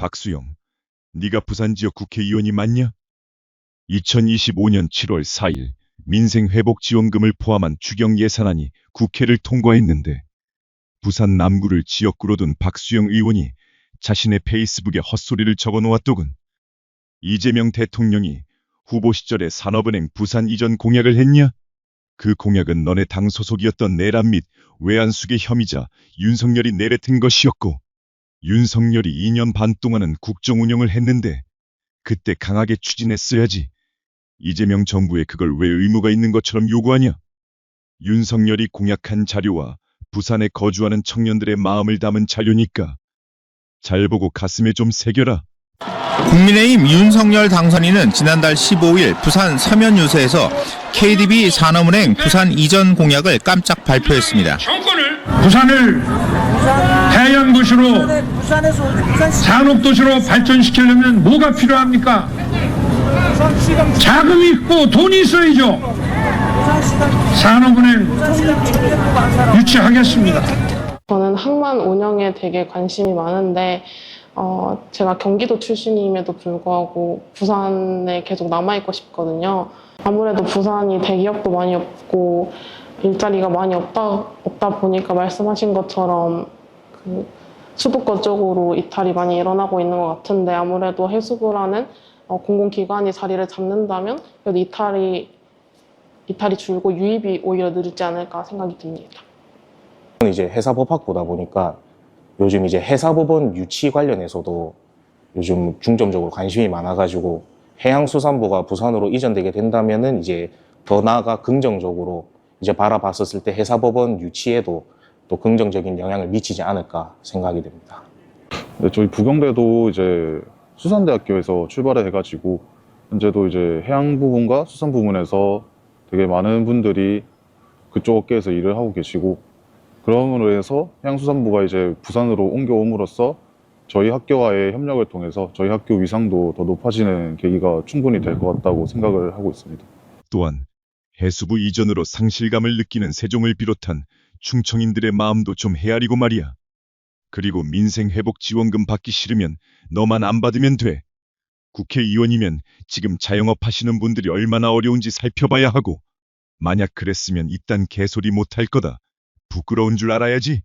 박수영, 네가 부산 지역 국회의원이 맞냐? 2025년 7월 4일 민생회복지원금을 포함한 추경 예산안이 국회를 통과했는데 부산 남구를 지역구로 둔 박수영 의원이 자신의 페이스북에 헛소리를 적어 놓았더군. 이재명 대통령이 후보 시절에 산업은행 부산 이전 공약을 했냐? 그 공약은 너네 당 소속이었던 내란 및 외환수계 혐의자 윤석열이 내뱉은 것이었고 윤석열이 2년 반 동안은 국정 운영을 했는데 그때 강하게 추진했어야지. 이재명 정부에 그걸 왜 의무가 있는 것처럼 요구하냐? 윤석열이 공약한 자료와 부산에 거주하는 청년들의 마음을 담은 자료니까 잘 보고 가슴에 좀 새겨라. 국민의힘 윤석열 당선인은 지난달 15일 부산 서면 유세에서 KDB 산업은행 부산 이전 공약을 깜짝 발표했습니다. 정권을 부산을 해양 도시로 부산에서 부산시 산업 도시로 발전시키려면 뭐가 필요합니까? 자금이 있고 돈이 있어야죠. 산업은행 유치하겠습니다. 저는 항만 운영에 되게 관심이 많은데 어, 제가 경기도 출신임에도 불구하고 부산에 계속 남아있고 싶거든요. 아무래도 부산이 대기업도 많이 없고 일자리가 많이 없다, 없다 보니까 말씀하신 것처럼 그 수도권 쪽으로 이탈이 많이 일어나고 있는 것 같은데 아무래도 해수부라는 어, 공공기관이 자리를 잡는다면 그래도 이탈이 이탈이 줄고 유입이 오히려 늘지 않을까 생각이 듭니다. 이제 회사법 학부다 보니까 요즘 이제 회사법원 유치 관련해서도 요즘 중점적으로 관심이 많아가지고 해양수산부가 부산으로 이전되게 된다면은 이제 더 나아가 긍정적으로 이제 바라봤었을 때 회사법원 유치에도 또 긍정적인 영향을 미치지 않을까 생각이 됩니다. 네, 저희 부경대도 이제 수산대학교에서 출발을 해가지고 현재도 이제 해양 부분과 수산 부분에서 되게 많은 분들이 그쪽 업계에서 일을 하고 계시고 그럼으로 해서 해양수산부가 이제 부산으로 옮겨옴으로써 저희 학교와의 협력을 통해서 저희 학교 위상도 더 높아지는 계기가 충분히 될 것 같다고 생각을 하고 있습니다. 또한 해수부 이전으로 상실감을 느끼는 세종을 비롯한 충청인들의 마음도 좀 헤아리고 말이야. 그리고 민생회복 지원금 받기 싫으면 너만 안 받으면 돼. 국회의원이면 지금 자영업 하시는 분들이 얼마나 어려운지 살펴봐야 하고 만약 그랬으면 이딴 개소리 못할 거다. 부끄러운 줄 알아야지.